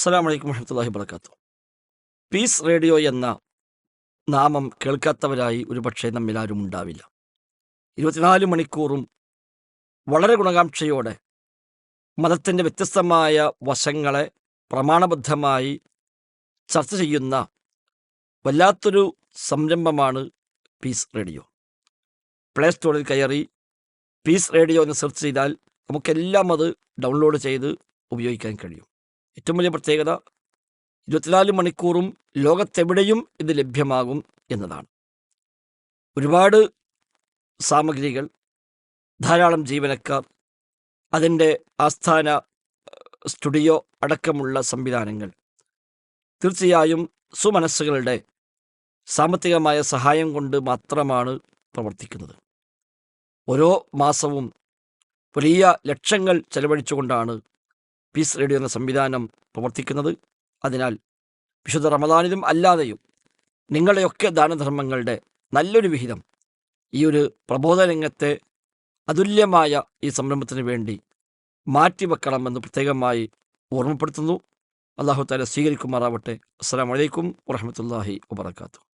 അസ്സാം വലൈക്കും വഹമത്തല്ലാഹി വർക്കാത്തു piece radio എന്ന നാമം കേൾക്കാത്തവരായി ഒരുപക്ഷെ നമ്മിലാരും ഉണ്ടാവില്ല. ഇരുപത്തിനാല് മണിക്കൂറും വളരെ ഗുണകാംക്ഷയോടെ മതത്തിന്റെ വ്യത്യസ്തമായ വശങ്ങളെ പ്രമാണബദ്ധമായി ചർച്ച ചെയ്യുന്ന വല്ലാത്തൊരു സംരംഭമാണ് പീസ് റേഡിയോ. പ്ലേ സ്റ്റോറിൽ കയറി പീസ് റേഡിയോ എന്ന് സെർച്ച് ചെയ്താൽ നമുക്കെല്ലാം അത് ഡൗൺലോഡ് ചെയ്ത് ഉപയോഗിക്കാൻ കഴിയും. ഏറ്റവും വലിയ പ്രത്യേകത ഇരുപത്തിനാല് മണിക്കൂറും ലോകത്തെവിടെയും ഇത് ലഭ്യമാകും എന്നതാണ്. ഒരുപാട് സാമഗ്രികൾ ധാരാളം ജീവനക്കാർ അതിന്റെ ആസ്ഥാന സ്റ്റുഡിയോ അടക്കമുള്ള സംവിധാനങ്ങൾ. തീർച്ചയായും സുമനസ്സുകളുടെ സാമ്പത്തികമായ സഹായം കൊണ്ട് മാത്രമാണ് പ്രവർത്തിക്കുന്നത്. ഓരോ മാസവും വലിയ ലക്ഷങ്ങൾ ചെലവഴിച്ചുകൊണ്ടാണ് പീസ് റേഡിയോ എന്ന സംവിധാനം പ്രവർത്തിക്കുന്നത്. അതിനാൽ വിശുദ്ധ റമദാനിലും അല്ലാതെയും നിങ്ങളുടെയൊക്കെ ദാനധർമ്മങ്ങളുടെ നല്ലൊരു വിഹിതം ഈ ഒരു പ്രബോധരംഗത്തെ അതുല്യമായ ഈ സംരംഭത്തിന് വേണ്ടി മാറ്റിവെക്കണമെന്ന് പ്രത്യേകമായി ഓർമ്മപ്പെടുത്തുന്നു. അള്ളാഹു താല സ്വീകരിക്കുമാറാവട്ടെ. അസ്സാം വലൈക്കും വറഹമത്തല്ലാഹി വാബർക്കാത്തു